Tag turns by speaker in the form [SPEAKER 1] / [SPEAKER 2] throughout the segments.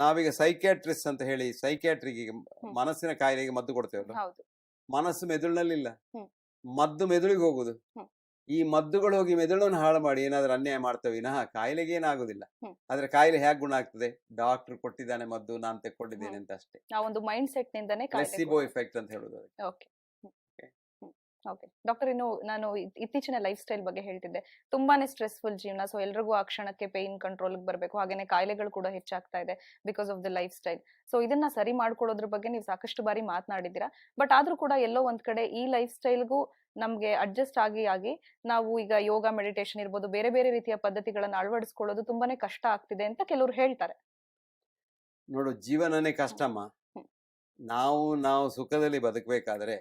[SPEAKER 1] ನಾವೀಗ ಸೈಕ್ಯಾಟ್ರಿಸ್ಟ್ ಅಂತ ಹೇಳಿ ಸೈಕ್ಯಾಟ್ರಿಗೆ ಮನಸ್ಸಿನ ಕಾಯಿಲೆಗೆ ಮದ್ದು ಕೊಡ್ತೇವಲ್ಲ?
[SPEAKER 2] ಹೌದು.
[SPEAKER 1] ಮನಸ್ಸು ಮೆದುಳಿನಲ್ಲಿ
[SPEAKER 2] ಇಲ್ಲ
[SPEAKER 1] ಮದ್ದು ಮೆದುಳಿಗೆ ಹೋಗುದು. ಈ ಮದ್ದುಗಳು ಹೋಗಿ ಮೆದುಳನ್ನು ಹಾಳು ಮಾಡಿ ಏನಾದ್ರೂ ಅನ್ಯಾಯ ಮಾಡ್ತೇವೆ ವಿನಃ ಕಾಯಿಲೆಗೆ ಏನಾಗುದಿಲ್ಲ. ಆದ್ರೆ ಕಾಯಿಲೆ ಹೇಗೆ ಗುಣ ಆಗ್ತದೆ? ಡಾಕ್ಟರ್ ಕೊಟ್ಟಿದ್ದಾನೆ ಮದ್ದು ನಾನು ತೆಕ್ಕೊಂಡಿದ್ದೇನೆ ಅಂತ ಅಷ್ಟೇ.
[SPEAKER 2] ಒಂದು ಮೈಂಡ್ ಸೆಟ್ ನಿಂದಾನೇ
[SPEAKER 1] ಪ್ಲೆಸಿಬೋ ಎಫೆಕ್ಟ್ ಅಂತ ಹೇಳುದು.
[SPEAKER 2] ಓಕೆ ಡಾಕ್ಟರ್ ಇನ್ನು ನಾನು ಇತ್ತೀಚಿನ ಲೈಫ್ ಸ್ಟೈಲ್ ಬಗ್ಗೆ ಹೇಳ್ತಿದ್ದೆ. ತುಂಬಾನೇ ಸ್ಟ್ರೆಸ್ಫುಲ್ ಜೀವನ ಸೊ ಎಲ್ರಿಗೂ ಆ ಕ್ಷಣಕ್ಕೆ ಪೇನ್ ಕಂಟ್ರೋಲ್ ಬರಬೇಕು. ಹಾಗೇನೆ ಕಾಯಿಲೆಗಳು ಕೂಡ ಹೆಚ್ಚಾಗ್ತಾ ಇದೆ because of the life style so ಇದನ್ನ ಸರಿ ಮಾಡ್ಕೊಳ್ಳೋದ್ರ ಬಗ್ಗೆ ನೀವು ಸಾಕಷ್ಟು ಬಾರಿ ಮಾತನಾಡಿದ್ದೀರಾ. ಬಟ್ ಆದ್ರೂ ಕೂಡ ಎಲ್ಲೋ ಒಂದ್ ಕಡೆ ಈ ಲೈಫ್ ಸ್ಟೈಲ್ಗೂ ನಮ್ಗೆ ಅಡ್ಜಸ್ಟ್ ಆಗಿ ಆಗಿ ನಾವು ಈಗ ಯೋಗ ಮೆಡಿಟೇಷನ್ ಇರ್ಬೋದು ಬೇರೆ ಬೇರೆ ರೀತಿಯ ಪದ್ಧತಿಗಳನ್ನ ಅಳವಡಿಸ್ಕೊಳ್ಳೋದು ತುಂಬಾನೇ ಕಷ್ಟ ಆಗ್ತಿದೆ ಅಂತ ಕೆಲವರು ಹೇಳ್ತಾರೆ.
[SPEAKER 1] ನೋಡು ಜೀವನನೇ ಕಷ್ಟಮ್ಮ. ನಾವು ನಾವು ಸುಖದಲ್ಲಿ ಬದುಕಬೇಕಾದ್ರೆ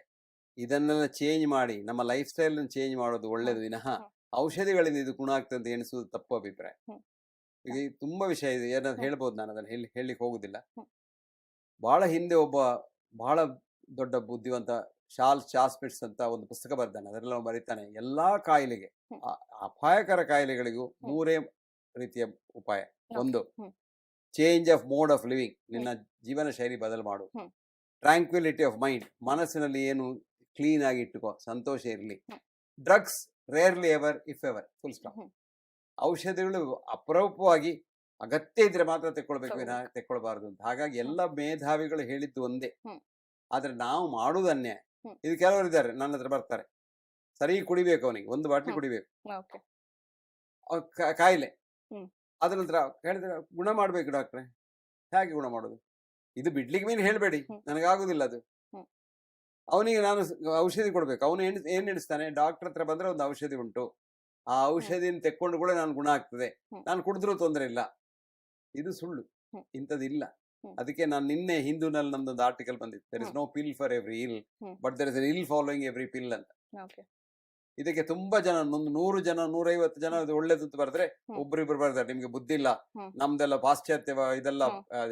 [SPEAKER 1] ಇದನ್ನೆಲ್ಲ ಚೇಂಜ್ ಮಾಡಿ ನಮ್ಮ ಲೈಫ್ ಸ್ಟೈಲ್ ಚೇಂಜ್ ಮಾಡೋದು ಒಳ್ಳೇದು. ವಿನಃ ಔಷಧಿಗಳಿಂದ ಇದು ಗುಣ ಆಗ್ತದೆ ಅಂತ ಎಣಿಸುವುದು ತಪ್ಪು ಅಭಿಪ್ರಾಯ. ಈಗ ತುಂಬಾ ವಿಷಯ ಇದೆ. ಏನಾದ್ರು. ಹೇಳ್ಬೋದು ನಾನು ಅದನ್ನ ಹೇಳಿ ಹೇಳಲಿಕ್ಕೆ ಹೋಗುದಿಲ್ಲ. ಬಹಳ ಹಿಂದೆ ಒಬ್ಬ ಬಹಳ ದೊಡ್ಡ ಬುದ್ಧಿವಂತ ಶಾಲ್ ಚಾಸ್ಪಿಟ್ಸ್ ಅಂತ ಒಂದು ಪುಸ್ತಕ ಬರ್ತಾನೆ ಅದರಲ್ಲಿ ನಾವು ಬರೀತಾನೆ ಎಲ್ಲಾ ಕಾಯಿಲೆಗೆ ಅಪಾಯಕರ ಕಾಯಿಲೆಗಳಿಗೂ ಮೂರೇ ರೀತಿಯ ಉಪಾಯ. ಒಂದು change of mode of living ನಿನ್ನ ಜೀವನ ಶೈಲಿ ಬದಲು ಮಾಡು. ಟ್ರಾಂಕ್ವಿಲಿಟಿ ಆಫ್ ಮೈಂಡ್ ಮನಸ್ಸಿನಲ್ಲಿ ಏನು ಕ್ಲೀನ್ ಆಗಿ ಇಟ್ಟುಕೋ ಸಂತೋಷ ಇರಲಿ. Drugs rarely ever if ever full stop. ಔಷಧಿಗಳು ಅಪರೂಪವಾಗಿ ಅಗತ್ಯ ಇದ್ರೆ ಮಾತ್ರ ತೆಕ್ಕೊಳ್ಬೇಕು ತೆಕ್ಕೊಳ್ಬಾರ್ದು ಅಂತ. ಹಾಗಾಗಿ ಎಲ್ಲ ಮೇಧಾವಿಗಳು ಹೇಳಿದ್ದು ಒಂದೇ. ಆದ್ರೆ ನಾವು
[SPEAKER 2] ಮಾಡೋದನ್ನೇ
[SPEAKER 1] ಇದು ಕೆಲವರು ಇದ್ದಾರೆ ನನ್ನ ಹತ್ರ ಬರ್ತಾರೆ. ಸರಿ ಕುಡಿಬೇಕು ಅವನಿಗೆ ಒಂದು ಬಾಟ್ಲಿ ಕುಡಿಬೇಕು. ಕಾಯಿಲೆ.
[SPEAKER 2] ಅದ್ರ
[SPEAKER 1] ಅದ ನಂತರ ಹೇಳಿದ್ರೆ ಗುಣ ಮಾಡ್ಬೇಕು ಡಾಕ್ಟ್ರೆ. ಹೇಗೆ ಗುಣ ಮಾಡೋದು? ಇದು ಬಿಡ್ಲಿಕ್ಕೆ ಮೀನು ಹೇಳ್ಬೇಡಿ. ನನಗಾಗುದಿಲ್ಲ ಅದು. ಅವನಿಗೆ ನಾನು ಔಷಧಿ ಕೊಡ್ಬೇಕು ಅವನು ಏನ್ ಏನ್ ಎಣಿಸ್ತಾನೆ ಡಾಕ್ಟರ್ ಹತ್ರ ಬಂದ್ರೆ ಒಂದು ಔಷಧಿ ಉಂಟು ಆ ಔಷಧಿನ ತೆಕ್ಕೊಂಡು ಕೂಡ ನಾನು ಗುಣ ಆಗ್ತದೆ. ನಾನು ಕುಡಿದ್ರೂ ತೊಂದರೆ ಇಲ್ಲ ಇದು ಸುಳ್ಳು. ಇಂಥದ್ದಿಲ್ಲ. ಅದಕ್ಕೆ ನಾನು ನಿನ್ನೆ ಹಿಂದೂನಲ್ಲಿ ನಮ್ದೊಂದು ಆರ್ಟಿಕಲ್ ಬಂದಿತ್ತು there is. No pill for every ill. But there is ill following every pill ಅಂತ ಇದಕ್ಕೆ ತುಂಬಾ ಜನ ಒಂದು ನೂರು ಜನ ನೂರೈವತ್ತು ಜನ ಅದು ಒಳ್ಳೇದು ಬರೆದ್ರೆ. ಒಬ್ರಿಬ್ರು ಬರ್ತಾರೆ ನಿಮ್ಗೆ ಬುದ್ಧಿ ಇಲ್ಲ ನಮ್ದೆಲ್ಲ ಪಾಶ್ಚಾತ್ಯ ಇದೆಲ್ಲ.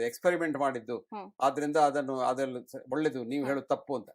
[SPEAKER 1] ಎಕ್ಸ್ಪೆರಿಮೆಂಟ್ ಮಾಡಿದ್ದು. ಆದ್ರಿಂದ ಅದನ್ನು ಅದೆಲ್ಲ ಒಳ್ಳೇದು ನೀವು. ಹೇಳೋದು ತಪ್ಪು ಅಂತ.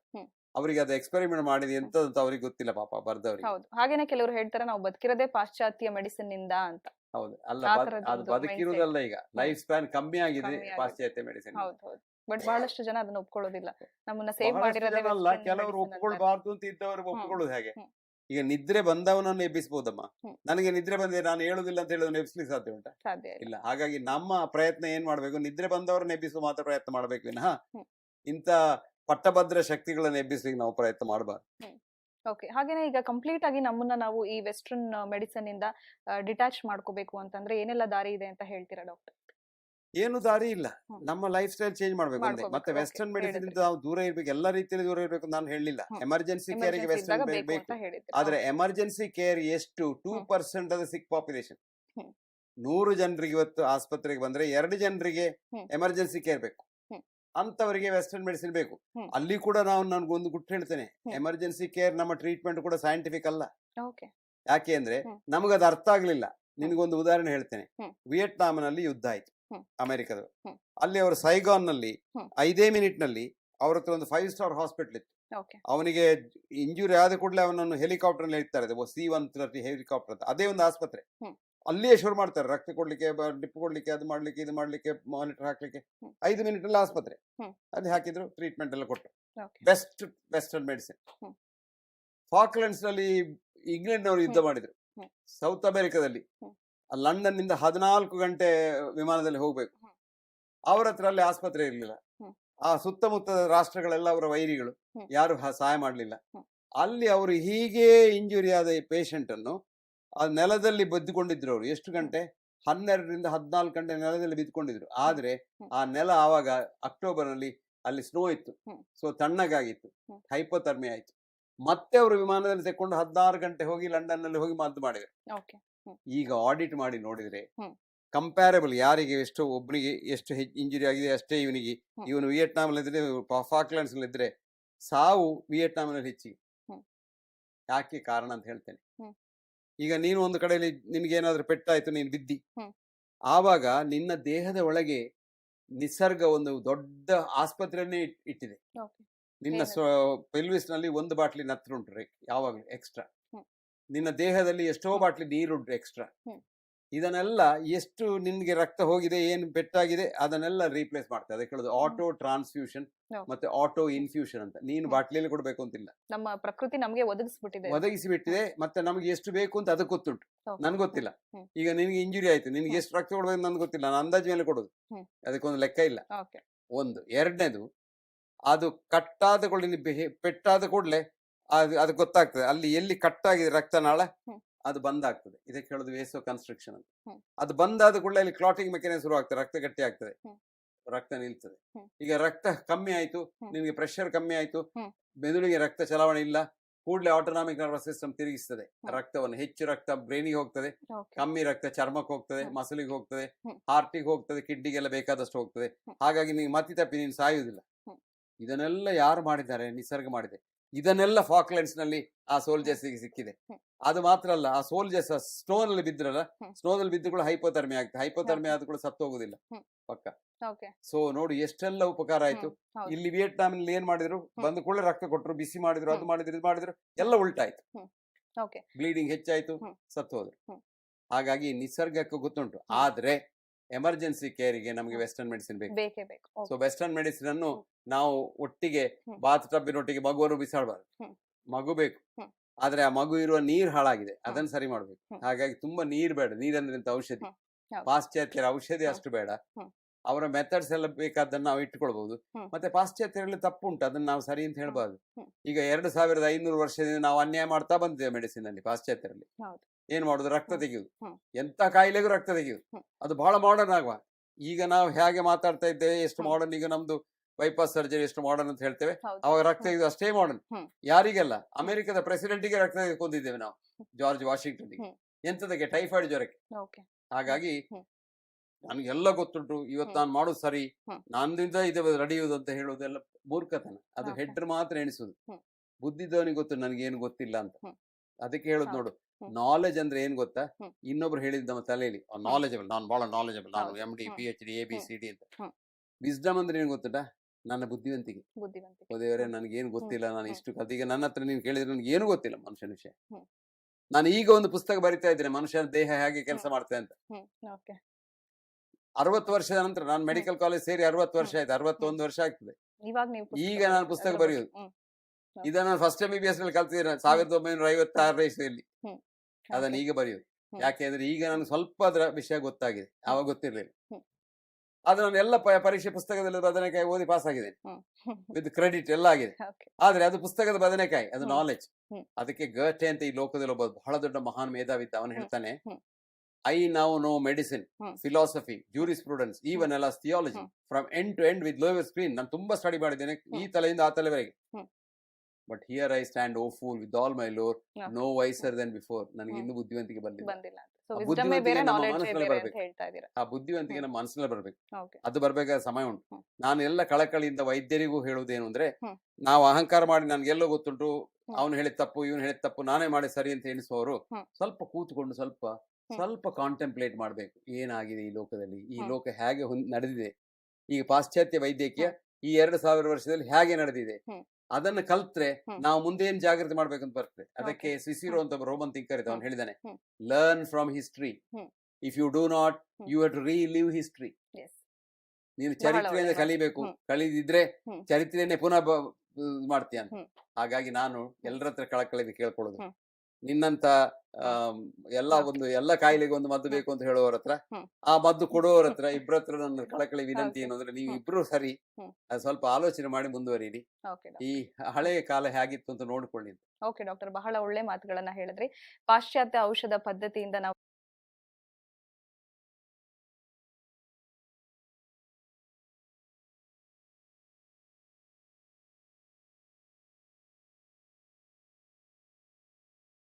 [SPEAKER 1] ಅವರಿಗೆ ಅದು ಎಕ್ಸ್ಪೆರಿಮೆಂಟ್ ಮಾಡಿದೆ ಅಂತ ಅವ್ರಿಗೆ ಗೊತ್ತಿಲ್ಲ ಪಾಪ ಬರ್ದವ್ರಿಗೆ.
[SPEAKER 2] ಹೌದು. ಹಾಗೇನೆ ಕೆಲವರು ಹೇಳ್ತಾರೆ ನಾವು ಬದುಕಿರೋದೇ ಪಾಶ್ಚಾತ್ಯ ಮೆಡಿಸಿನ್ನಿಂದ ಅಂತ.
[SPEAKER 1] ಹೌದು. ಅಲ್ಲ
[SPEAKER 2] ಆ
[SPEAKER 1] ಬದ್- ಅದು
[SPEAKER 2] ಬದುಕಿರೋದಲ್ಲ
[SPEAKER 1] ಬದುಕಿರುವುದಲ್ಲ ಈಗ. ಲೈಫ್ ಸ್ಪ್ಯಾನ್ ಕಮ್ಮಿ ಆಗಿದೆ
[SPEAKER 2] ಕಮ್ಮಿ ಆಗಿದೆ.
[SPEAKER 1] ಪಾಶ್ಚಾತ್ಯ ಮೆಡಿಸಿನ್
[SPEAKER 2] ಹೌದು ಹೌದು. ಬಟ್ ಬಹಳಷ್ಟು ಜನ ಅದನ್ನ ಒಪ್ಕೊಳ್ಳೋದಿಲ್ಲ. ನಮ್ಮನ್ನ ಸೇವ್ ಮಾಡಿರೋದೇ
[SPEAKER 1] ಅಲ್ಲ
[SPEAKER 2] Western
[SPEAKER 1] ಕೆಲವರು
[SPEAKER 2] medicine ಅಂತಾರೆ.
[SPEAKER 1] ಒಪ್ಕೊಳ್ಬಾರ್ದು ಅಂತ ಇದ್ದವರು ಒಪ್ಕೊಳ್ಳೋದು ಹಾಗೆ?
[SPEAKER 2] ಹ್ಮ್.
[SPEAKER 1] ಈಗ ನಿದ್ರೆ ಬಂದವನನ್ನು ಎಬ್ಬಿಸಬಹುದಮ್ಮ
[SPEAKER 2] ಹ್ಮ್.
[SPEAKER 1] ನನಗೆ ನಿದ್ರೆ ಬಂದೆ ನಾನು ಹೇಳುದಿಲ್ಲ ಅಂತ ಹೇಳೋದನ್ನ ಎಬ್ಬಿಸ್ಲಿಕ್ಕೆ ಸಾಧ್ಯ ಉಂಟಾ?
[SPEAKER 2] ಸಾಧ್ಯ ಇಲ್ಲ.
[SPEAKER 1] ಇಲ್ಲ. ಹಾಗಾಗಿ ನಮ್ಮ ಪ್ರಯತ್ನ ಏನ್ ಮಾಡ್ಬೇಕು? ನಿದ್ರೆ ಬಂದವರನ್ನ ಎಬ್ಬಿಸುವ ಮಾತ್ರ ಪ್ರಯತ್ನ ಮಾಡ್ಬೇಕು ವಿನಃ.
[SPEAKER 2] ಇಂತ
[SPEAKER 1] ಇಂಥ ಪಟ್ಟಭದ್ರ ಶಕ್ತಿಗಳನ್ನ ಎಬ್ಬಿಸ್ಲಿಕ್ಕೆ ನಾವು ಪ್ರಯತ್ನ ಮಾಡಬಾರ್ದು.
[SPEAKER 2] ಓಕೆ. ಹಾಗೇನೆ ಈಗ ಕಂಪ್ಲೀಟ್ ಆಗಿ ನಮ್ಮನ್ನ ನಾವು ಈ ವೆಸ್ಟರ್ನ್ ಮೆಡಿಸನ್ ಇಂದ ಡಿಟ್ಯಾಚ್ ಮಾಡ್ಕೋಬೇಕು ಅಂತಂದ್ರೆ ಏನೆಲ್ಲ ದಾರಿ ಇದೆ ಅಂತ ಹೇಳ್ತೀರಾ ಡಾಕ್ಟರ್?
[SPEAKER 1] ಏನು ದಾರಿ ಇಲ್ಲ. ನಮ್ಮ ಲೈಫ್ ಸ್ಟೈಲ್ ಚೇಂಜ್ ಮಾಡ್ಬೇಕು
[SPEAKER 2] ಅಂದ್ರೆ
[SPEAKER 1] ಮತ್ತೆ ವೆಸ್ಟರ್ನ್ ಮೆಡಿಸಿನ್
[SPEAKER 2] ಇಂದ
[SPEAKER 1] ನಾವು ದೂರ ಇರ್ಬೇಕು. ಎಲ್ಲ ರೀತಿಯಲ್ಲಿ ದೂರ ಇರ್ಬೇಕು ನಾನು ಹೇಳಿಲ್ಲ. ಎಮರ್ಜೆನ್ಸಿ ಕೇರ್ಗೆ ವೆಸ್ಟರ್ನ್
[SPEAKER 2] ಬೇಕು
[SPEAKER 1] ಆದ್ರೆ ಎಮರ್ಜೆನ್ಸಿ ಕೇರ್ ಎಷ್ಟು? ಟೂ. ಪರ್ಸೆಂಟ್ ಆದ ಸಿಕ್ ಪಾಪ್ಯುಲೇಷನ್. ನೂರು ಜನರಿಗೆ ಇವತ್ತು ಆಸ್ಪತ್ರೆಗೆ ಬಂದ್ರೆ ಎರಡು ಜನರಿಗೆ ಎಮರ್ಜೆನ್ಸಿ ಕೇರ್ ಬೇಕು. ಅಂತವರಿಗೆ ವೆಸ್ಟರ್ನ್ ಮೆಡಿಸಿನ್ ಬೇಕು. ಅಲ್ಲಿ ಕೂಡ ನಾವು ನನ್ಗೊಂದು ಗುಟ್ಟು ಹೇಳ್ತೇನೆ. ಎಮರ್ಜೆನ್ಸಿ ಕೇರ್ ನಮ್ಮ ಟ್ರೀಟ್ಮೆಂಟ್ ಕೂಡ ಸೈಂಟಿಫಿಕ್ ಅಲ್ಲ. ಯಾಕೆ ಅಂದ್ರೆ. ನಮಗದು ಅರ್ಥ ಆಗ್ಲಿಲ್ಲ. ನಿನಗೊಂದು ಉದಾಹರಣೆ ಹೇಳ್ತೇನೆ. ವಿಯೆಟ್ನಾಂನಲ್ಲಿ ಯುದ್ಧ ಆಯ್ತು ಅಮೆರಿಕದ. ಅಲ್ಲಿ ಅವರು
[SPEAKER 2] ಸೈಗಾನ್ನಲ್ಲಿ.
[SPEAKER 1] ಐದೇ ಮಿನಿಟ್ನಲ್ಲಿ ಅವ್ರ ಹತ್ರ ಒಂದು ಫೈವ್ ಸ್ಟಾರ್ ಹಾಸ್ಪಿಟಲ್ ಇತ್ತು. ಅವನಿಗೆ ಇಂಜುರಿ ಆದ ಕೂಡಲೇ ಅವನನ್ನು ಹೆಲಿಕಾಪ್ಟರ್ನಲ್ಲಿ ಇರ್ತಾರೆ ಸಿ ಒನ್ ತರ್ಟಿ ಹೆಲಿಕಾಪ್ಟರ್ ಅಂತ. ಅದೇ ಒಂದು ಆಸ್ಪತ್ರೆ. ಅಲ್ಲಿಯೇ ಶುರು ಮಾಡ್ತಾರೆ. ರಕ್ತ ಕೊಡ್ಲಿಕ್ಕೆ ಡಿಪ್ ಕೊಡ್ಲಿಕ್ಕೆ ಅದು ಮಾಡ್ಲಿಕ್ಕೆ ಇದು ಮಾಡ್ಲಿಕ್ಕೆ ಮಾನಿಟರ್ ಹಾಕ್ಲಿಕ್ಕೆ. ಐದು ಮಿನಿಟ್ ಅಲ್ಲಿ ಆಸ್ಪತ್ರೆ
[SPEAKER 2] ಅದು
[SPEAKER 1] ಅಲ್ಲಿ ಹಾಕಿದ್ರು ಟ್ರೀಟ್ಮೆಂಟ್ ಎಲ್ಲ ಕೊಟ್ಟರು.
[SPEAKER 2] Best
[SPEAKER 1] best western medicine. ಫಾಕ್ಲೆಂಡ್ಸ್ನಲ್ಲಿ England ನವರು ಯುದ್ಧ ಮಾಡಿದ್ರು. ಸೌತ್ ಅಮೆರಿಕದಲ್ಲಿ. ಲಂಡನ್ನಿಂದ ಹದಿನಾಲ್ಕು ಗಂಟೆ ವಿಮಾನದಲ್ಲಿ ಹೋಗ್ಬೇಕು. ಅವರ ಹತ್ರ ಅಲ್ಲಿ ಆಸ್ಪತ್ರೆ ಇರಲಿಲ್ಲ. ಆ ಸುತ್ತಮುತ್ತದ ರಾಷ್ಟ್ರಗಳೆಲ್ಲ ಅವರ ವೈರಿಗಳು. ಯಾರು ಸಹಾಯ ಮಾಡಲಿಲ್ಲ. ಅಲ್ಲಿ ಅವರು ಹೀಗೆ ಇಂಜುರಿ ಆದ ಈ ಪೇಷಂಟ್ ಅನ್ನು ಆ ನೆಲದಲ್ಲಿ ಬದ್ದುಕೊಂಡಿದ್ರು ಅವರು ಎಷ್ಟು ಗಂಟೆ? ಹನ್ನೆರಡರಿಂದ ಹದಿನಾಲ್ಕು ಗಂಟೆ ನೆಲದಲ್ಲಿ ಬಿದ್ದುಕೊಂಡಿದ್ರು. ಆದ್ರೆ ಆ ನೆಲ ಆವಾಗ ಅಕ್ಟೋಬರ್ನಲ್ಲಿ ಅಲ್ಲಿ ಸ್ನೋ ಇತ್ತು. ಸೊ ತಣ್ಣಗಾಗಿತ್ತು. ಹೈಪೋಥರ್ಮಿ ಆಯ್ತು. ಮತ್ತೆ ಅವರು ವಿಮಾನದಲ್ಲಿ ತೆಕ್ಕೊಂಡು ಹದಿನಾರು ಗಂಟೆ ಹೋಗಿ ಲಂಡನ್ನಲ್ಲಿ ಹೋಗಿ ಮದ್ದು ಮಾಡಿದ್ರು.
[SPEAKER 2] ಓಕೆ.
[SPEAKER 1] ಈಗ ಆಡಿಟ್ ಮಾಡಿ ನೋಡಿದ್ರೆ. ಕಂಪ್ಯಾರಬಲ್ ಯಾರಿಗೆ ಎಷ್ಟು ಒಬ್ಬನಿಗೆ ಎಷ್ಟು ಇಂಜುರಿ ಆಗಿದೆ ಅಷ್ಟೇ ಇವನಿಗೆ. ಇವನು ವಿಯೆಟ್ನಾಮ್ ವಿಯೆಟ್ನಾಂ ಇದ್ರೆ ಫಾಕ್ಲ್ಯಾಂಡ್ಸ್ ಇದ್ರೆ ಸಾವು ವಿಯೆಟ್ನಾಂನಲ್ಲಿ ಹೆಚ್ಚಿಗೆ. ಯಾಕೆ ಕಾರಣ ಅಂತ ಹೇಳ್ತೇನೆ. ಈಗ ನೀನು ಒಂದು ಕಡೆಯಲ್ಲಿ ನಿನ್ಗೆ ಏನಾದ್ರೂ ಪೆಟ್ಟಾಯ್ತು ನೀನು ಬಿದ್ದಿ. ಆವಾಗ ನಿನ್ನ ದೇಹದ ಒಳಗೆ ನಿಸರ್ಗ ಒಂದು ದೊಡ್ಡ ಆಸ್ಪತ್ರೆಯನ್ನೇ ಇಟ್- ಇಟ್ಟಿದೆ. ನಿನ್ನ? ಪೆಲ್ವಿಸ್ನಲ್ಲಿ ಒಂದು ಬಾಟ್ಲಿ ನತ್ರ ಉಂಟು ಯಾವಾಗ್ಲೂ ಎಕ್ಸ್ಟ್ರಾ ನಿನ್ನ ದೇಹದಲ್ಲಿ ಎಷ್ಟೋ ಬಾಟ್ಲಿ ನೀರುಂಟು ಎಕ್ಸ್ಟ್ರಾ. ಇದನ್ನೆಲ್ಲ ಎಷ್ಟು ನಿನ್ಗೆ ರಕ್ತ ಹೋಗಿದೆ ಏನು ಪೆಟ್ಟಾಗಿದೆ ಅದನ್ನೆಲ್ಲ ರೀಪ್ಲೇಸ್ ಮಾಡ್ತದೆ ಅದಕ್ಕೆ ಹೇಳೋದು ಆಟೋ ಟ್ರಾನ್ಸ್ಫ್ಯೂಷನ್ ಮತ್ತೆ ಆಟೋ ಇನ್ಫ್ಯೂಷನ್ ಅಂತ. ನೀನು. ಬಾಟ್ಲಿಯಲ್ಲಿ ಕೊಡಬೇಕು ಅಂತಿಲ್ಲ.
[SPEAKER 2] ನಮ್ಮ ಪ್ರಕೃತಿ ನಮಗೆ ಒದಗಿಸ್ಬಿಟ್ಟಿದೆ
[SPEAKER 1] ಒದಗಿಸಿಬಿಟ್ಟಿದೆ ಮತ್ತೆ ನಮಗೆ ಎಷ್ಟು ಬೇಕು ಅಂತ ಅದಕ್ಕೆ ಗೊತ್ತುಂಟು. ನನ್ಗೆ ಗೊತ್ತಿಲ್ಲ. ಈಗ ನಿನ್ಗೆ ಇಂಜುರಿ ಆಯ್ತು ನಿನ್ಗೆ ಎಷ್ಟು ರಕ್ತ ಕೊಡಬೇಕು ನನ್ಗೆ ಗೊತ್ತಿಲ್ಲ. ನಾನು ಅಂದಾಜು ಮೇಲೆ ಕೊಡೋದು. ಅದಕ್ಕೊಂದು ಲೆಕ್ಕ ಇಲ್ಲ. ಒಂದು. ಎರಡನೇದು ಅದು ಕಟ್ಟಾದ ಕೂಡಲೇ ಪೆಟ್ಟಾದ ಕೂಡಲೇ ಅದು ಅದು ಗೊತ್ತಾಗ್ತದೆ. ಅಲ್ಲಿ ಎಲ್ಲಿ ಕಟ್ಟಾಗಿದೆ ರಕ್ತನಾಳ?
[SPEAKER 2] ಹ್ಮ್.
[SPEAKER 1] ಅದು ಬಂದ್ ಆಗ್ತದೆ ಇದಕ್ಕೆ ಹೇಳೋದು ವೇಸೋ ಕನ್ಸ್ಟ್ರಕ್ಷನ್ ಅಂತ. ಅದು ಬಂದಾದ ಕೂಡಲೇ ಇಲ್ಲಿ ಕ್ಲಾಟಿಂಗ್ ಮೆಕ್ಯಾನಿಸಮ್ ಶುರು ಆಗ್ತದೆ ರಕ್ತ ಗಟ್ಟಿ ಆಗ್ತದೆ ರಕ್ತ ನಿಲ್ತದೆ. ಈಗ ರಕ್ತ ಕಮ್ಮಿ ಆಯ್ತು. ನಿಮಗೆ ಪ್ರೆಷರ್ ಕಮ್ಮಿ ಆಯ್ತು ಮೆದುಳಿಗೆ ರಕ್ತ ಚಲಾವಣೆ ಇಲ್ಲ ಕೂಡಲೇ ಆಟೋನಾಮಿಕ್ ನರ್ವಸ್ ಸಿಸ್ಟಮ್ ತಿರುಗಿಸ್ತದೆ. ರಕ್ತವನ್ನು ಹೆಚ್ಚು ರಕ್ತ ಬ್ರೈನಿಗೆ ಹೋಗ್ತದೆ ಕಮ್ಮಿ ರಕ್ತ ಚರ್ಮಕ್ಕೆ ಹೋಗ್ತದೆ ಮಸಲಿಗೆ ಹೋಗ್ತದೆ. ಹಾರ್ಟಿಗೆ ಹೋಗ್ತದೆ ಕಿಡ್ನಿಗೆಲ್ಲ ಬೇಕಾದಷ್ಟು ಹೋಗ್ತದೆ. ಹಾಗಾಗಿ ನೀವು ಮತ್ತಿ ತಪ್ಪಿ ನೀನು ಸಾಯುವುದಿಲ್ಲ. ಇದನ್ನೆಲ್ಲ ಯಾರು ಮಾಡಿದ್ದಾರೆ? ನಿಸರ್ಗ ಮಾಡಿದೆ. ಇದನ್ನೆಲ್ಲ ಫಾಕ್ಲೆಂಡ್ಸ್ನಲ್ಲಿ ಆ ಸೋಲ್ಜರ್ಸ್ ಸಿಕ್ಕಿದೆ. ಅದು ಮಾತ್ರ ಅಲ್ಲ ಆ ಸೋಲ್ಜರ್ಸ್ ಸ್ಟೋನ್ ಅಲ್ಲಿ ಬಿದ್ರಲ್ಲ
[SPEAKER 2] ಸ್ನೋದಲ್ಲಿ
[SPEAKER 1] ಸ್ಟೋನ್ ಅಲ್ಲಿ ಬಿದ್ದು ಕೂಡ ಹೈಪೋಥರ್ಮಿ ಆಗ್ತದೆ ಹೈಪೋಥರ್ಮಿ ಆದ ಕೂಡ ಸತ್ತು ಹೋಗುದಿಲ್ಲ. ಪಕ್ಕ. ಸೊ ನೋಡಿ ಎಷ್ಟೆಲ್ಲ ಉಪಕಾರ ಆಯ್ತು. ಇಲ್ಲಿ ವಿಯೆಟ್ನಾಮ್ನಲ್ಲಿ ಏನ್ ಮಾಡಿದ್ರು? ಬಂದು ಕೂಡಲೇ ರಕ್ತ ಕೊಟ್ಟರು ಬಿಸಿ ಮಾಡಿದ್ರು ಅದು ಮಾಡಿದ್ರು ಇದು ಮಾಡಿದ್ರು ಎಲ್ಲ ಉಲ್ಟಾಯ್ತು. ಬ್ಲೀಡಿಂಗ್ ಹೆಚ್ಚಾಯ್ತು. ಸತ್ತು ಹೋದ್ರು. ಹಾಗಾಗಿ ನಿಸರ್ಗಕ್ಕೂ ಗೊತ್ತುಂಟು. ಆದ್ರೆ ಎಮರ್ಜೆನ್ಸಿ ಕೇರಿಗೆ ನಮಗೆ ವೆಸ್ಟರ್ನ್ ಮೆಡಿಸಿನ್ ಬೇಕು.
[SPEAKER 2] ಬೇಕೇ ಬೇಕು.
[SPEAKER 1] ಸೊ ವೆಸ್ಟರ್ನ್ ಮೆಡಿಸಿನ್ ಅನ್ನು ನಾವು ಒಟ್ಟಿಗೆ. ಬಾತ್ ಟಬ್ಬಿನೊಟ್ಟಿಗೆ ಮಗುವನ್ನು ಬಿಸಾಡಬಾರ್ದು. ಮಗು ಬೇಕು. ಆದ್ರೆ ಆ ಮಗು ಇರುವ ನೀರ್ ಹಾಳಾಗಿದೆ. ಅದನ್ನ ಸರಿ ಮಾಡ್ಬೇಕು. ಹಾಗಾಗಿ ತುಂಬಾ ನೀರ್ ಬೇಡ. ನೀರಂದ್ರೆ ಇಂಥ ಔಷಧಿ. ಪಾಶ್ಚಾತ್ಯರ ಔಷಧಿ. ಅಷ್ಟು ಬೇಡ. ಅವರ ಮೆಥಡ್ಸ್ ಎಲ್ಲ ಬೇಕಾದನ್ನ ನಾವು ಇಟ್ಕೊಳ್ಬಹುದು. ಮತ್ತೆ ಪಾಶ್ಚಾತ್ಯರಲ್ಲಿ ತಪ್ಪುಂಟು. ಅದನ್ನ ನಾವು ಸರಿ ಅಂತ ಹೇಳ್ಬಾರ್ದು. ಈಗ ಎರಡು ಸಾವಿರದ ಐನೂರು ವರ್ಷದಿಂದ ನಾವು ಅನ್ಯಾಯ ಮಾಡ್ತಾ ಬಂದಿದ್ದೇವೆ ಮೆಡಿಸಿನ್ ಅಲ್ಲಿ ಪಾಶ್ಚಾತ್ಯರಲ್ಲಿ. ಏನ್ ಮಾಡುದು? ರಕ್ತ
[SPEAKER 2] ತೆಗೆಯುದು.
[SPEAKER 1] ತೆಗೆಯುವುದು ಎಂತ ಕಾಯಿಲೆಗೂ ರಕ್ತ ತೆಗೆಯುವುದು ಅದು ಬಹಳ ಮಾಡರ್ನ್ ಆಗುವ. ಈಗ ನಾವು ಹೇಗೆ ಮಾತಾಡ್ತಾ ಇದ್ದೇವೆ ಎಷ್ಟು ಮಾಡರ್ನ್ ಈಗ ನಮ್ದು ಬೈಪಾಸ್ ಸರ್ಜರಿ ಎಷ್ಟು ಮಾಡರ್ನ್ ಅಂತ ಹೇಳ್ತೇವೆ ಅವಾಗ ರಕ್ತ ತೆಗೆದು ಅಷ್ಟೇ ಮಾಡರ್ನ್. ಯಾರಿಗೆಲ್ಲ ಅಮೆರಿಕದ ಪ್ರೆಸಿಡೆಂಟಿಗೆ ರಕ್ತ ತೆಗೆದುಕೊಂಡಿದ್ದೇವೆ ನಾವು ಜಾರ್ಜ್
[SPEAKER 2] ವಾಷಿಂಗ್ಟನ್ಗೆ
[SPEAKER 1] ಎಂತದಕ್ಕೆ ಟೈಫಾಯ್ಡ್ ಜ್ವರಕ್ಕೆ. ಹಾಗಾಗಿ ನನ್ಗೆಲ್ಲ ಗೊತ್ತುಂಟು ಇವತ್ತು. ನಾನು ಮಾಡೋದು ಸರಿ. ನಂದಿಂದ ಇದು ನಡೆಯುವುದು ಅಂತ ಹೇಳುವುದೆಲ್ಲ ಮೂರ್ಖತನ. ಅದು. ಹೆಡ್ರ್ ಮಾತ್ರ ಎಣಿಸುದು
[SPEAKER 2] ಬುದ್ಧಿದ್ದವನಿಗೆ
[SPEAKER 1] ಬುದ್ಧಿದವನಿಗೆ ಗೊತ್ತು ನನಗೇನು ಏನು ಗೊತ್ತಿಲ್ಲ ಅಂತ. ಅದಕ್ಕೆ ಹೇಳುದು ನೋಡು. ನಾಲೆಜ್ ಅಂದ್ರೆ ಏನ್ ಗೊತ್ತಾ. ಇನ್ನೊಬ್ರು ಹೇಳಿದ್ ನಮ್ಮ ತಲೆಯಲ್ಲಿ ನಾಲೆಜಬಲ್ ನಾನು ಬಹಳ ನಾಲೆಜಬಲ್ ನಾನು. M D. P H D A B C D ಅಂತ. ವಿಸ್ಡಮ್ ಅಂದ್ರೆ ಏನ್ ಗೊತ್ತಾ ನನ್ನ ಬುದ್ಧಿವಂತಿಕೆ. ದೇವರೇ ನನಗೆ ಏನು ಗೊತ್ತಿಲ್ಲ ನಾನು. ಇಷ್ಟು ಕಲ್ತು ಈಗ ನನ್ನ ಹತ್ರ ನೀನು ಕೇಳಿದ್ರೆ ನನಗೆ ಏನು ಗೊತ್ತಿಲ್ಲ ಮನುಷ್ಯನ ವಿಷಯ. ನಾನು ಈಗ ಒಂದು ಪುಸ್ತಕ ಬರಿತಾ ಇದ್ದೇನೆ ಮನುಷ್ಯನ ದೇಹ ಹೇಗೆ ಕೆಲಸ ಮಾಡ್ತೇನೆ ಅಂತ. ಅರವತ್ತು ವರ್ಷದ ನಂತರ ನಾನು ಮೆಡಿಕಲ್ ಕಾಲೇಜ್ ಸೇರಿ ಅರವತ್ತು ವರ್ಷ ಆಯ್ತು ಅರವತ್ತೊಂದು ವರ್ಷ ಆಗ್ತದೆ. ಈಗ ನಾನು ಪುಸ್ತಕ ಬರೆಯೋದು. ಇದನ್ನ ಫಸ್ಟ್ ಎಂ ಬಿ ಬಿ ಎಸ್ನಲ್ಲಿ ಕಲ್ತಿದ್ದೇನೆ ಸಾವಿರದ ಒಂಬೈನೂರ ಐವತ್ತಾರು ಇಸ್ವಿಯಲ್ಲಿ. ಅದನ್ನ ಈಗ ಬರೆಯುದು.
[SPEAKER 2] ಯಾಕೆ
[SPEAKER 1] ಯಾಕೆಂದ್ರೆ ಈಗ ನನ್ಗೆ ಸ್ವಲ್ಪ ಅದರ ವಿಷಯ ಗೊತ್ತಾಗಿದೆ. ಅವಾಗ ಗೊತ್ತಿರಲಿಲ್ಲ. ಅದು ನಾನು ಎಲ್ಲ ಪರೀಕ್ಷೆ ಪುಸ್ತಕದಲ್ಲಿ ಬದನೆಕಾಯಿ ಓದಿ ಪಾಸ್ ಆಗಿದ್ದೇನೆ ವಿತ್ ಕ್ರೆಡಿಟ್ ಎಲ್ಲ ಆಗಿದೆ. ಆದ್ರೆ ಅದು ಪುಸ್ತಕದ ಬದನೆಕಾಯಿ ಅದು. ನಾಲೆಜ್ ಅದಕ್ಕೆ ಗಟೆ ಅಂತ ಈ ಲೋಕದಲ್ಲಿ ಒಬ್ಬ ಬಹಳ ದೊಡ್ಡ ಮಹಾನ್ ಮೇಧಾವಿದ್ದ ಅವನು. ಹೇಳ್ತಾನೆ I now know medicine. Philosophy jurisprudence even ಎಲ್ಲ theology from end to end with lower screen ನಾನು ತುಂಬಾ ಸ್ಟಡಿ ಮಾಡಿದ್ದೇನೆ ಈ ತಲೆಯಿಂದ ಆ ತಲೆವರೆಗೆ. But here I stand O fool with all my lore. No wiser than before ನನಗೆ ಇನ್ನು ಬುದ್ಧಿವಂತಿಕೆ ಬಂದಿಲ್ಲ. ಆ ನಮ್ಮ ಮನಸ್ಸಿನಲ್ಲಿ ಬರ್ಬೇಕು. ಅದು ಬರ್ಬೇಕಾದ ಸಮಯ ಉಂಟು. ನಾನು ಎಲ್ಲ ಕಳಕಳಿಯಿಂದ ವೈದ್ಯರಿಗೂ ಹೇಳುವುದೇನು ಅಂದ್ರೆ. ನಾವು ಅಹಂಕಾರ ಮಾಡಿ ನನ್ಗೆಲ್ಲೋ ಗೊತ್ತುಂಟು ಅವ್ನು ಹೇಳಿದ ತಪ್ಪು ಇವನು ಹೇಳಿದ ತಪ್ಪು ನಾನೇ ಮಾಡಿ ಸರಿ ಅಂತ ಎಣಿಸುವವರು. ಸ್ವಲ್ಪ ಕೂತ್ಕೊಂಡು ಸ್ವಲ್ಪ ಸ್ವಲ್ಪ ಕಾಂಟೆಂಪ್ಲೇಟ್ ಮಾಡ್ಬೇಕು. ಏನಾಗಿದೆ ಈ ಲೋಕದಲ್ಲಿ? ಈ ಲೋಕ ಹೇಗೆ ನಡೆದಿದೆ? ಈಗ ಪಾಶ್ಚಾತ್ಯ ವೈದ್ಯಕೀಯ ಈ ಎರಡು ಸಾವಿರ ವರ್ಷದಲ್ಲಿ ಹೇಗೆ ನಡೆದಿದೆ. ಅದನ್ನ ಕಲ್ತ್ರೆ. ನಾವು ಮುಂದೆ ಏನ್ ಜಾಗ್ರತೆ ಮಾಡ್ಬೇಕಂತ ಅಂತ ಬರ್ತದೆ ಅದಕ್ಕೆ. ಸಿಸಿರೋ ಅಂತ ರೋಮನ್ ಥಿಂಕರ್ ಇದೆ ಅವ್ನು ಹೇಳಿದಾನೆ. Learn from history if you do not you have to relive history ನೀನು
[SPEAKER 2] ಚರಿತ್ರೆಯನ್ನು
[SPEAKER 1] ಚರಿತ್ರೆಯಿಂದ ಕಲಿಬೇಕು. ಕಲಿದಿದ್ರೆ ಚರಿತ್ರೆಯನ್ನೇ ಪುನಃ ಮಾಡ್ತೀಯ ಅಂತ. ಹಾಗಾಗಿ ನಾನು ಎಲ್ಲರ ಹತ್ರ ಕಳಕಳಿಗೆ ಕೇಳ್ಕೊಳ್ಳೋದು. ನಿನ್ನಂತ ಎಲ್ಲ ಒಂದು ಎಲ್ಲ ಕಾಯಿಲೆಗೆ ಒಂದು ಮದ್ದು ಬೇಕು ಅಂತ ಹೇಳುವವ್ರ ಹತ್ರ ಆ ಮದ್ದು ಕೊಡುವವ್ರ ಹತ್ರ ಇಬ್ಬರ ಹತ್ರ ನನ್ನ ಕಳಕಳಿ ವಿನಂತಿ. ಏನು ಅಂದ್ರೆ ನೀವು. ಇಬ್ರು ಸರಿ ಅದು ಸ್ವಲ್ಪ ಆಲೋಚನೆ ಮಾಡಿ ಮುಂದುವರಿಯಿರಿ. ಈ ಹಳೆಯ ಕಾಲ ಹೇಗಿತ್ತು ಅಂತ ನೋಡ್ಕೊಳ್ಳಿ
[SPEAKER 2] ಓಕೆ ಡಾಕ್ಟರ್ ಬಹಳ ಒಳ್ಳೆ ಮಾತುಗಳನ್ನ ಹೇಳಿದ್ರಿ. ಪಾಶ್ಚಾತ್ಯ ಔಷಧ ಪದ್ಧತಿಯಿಂದ ನಾವು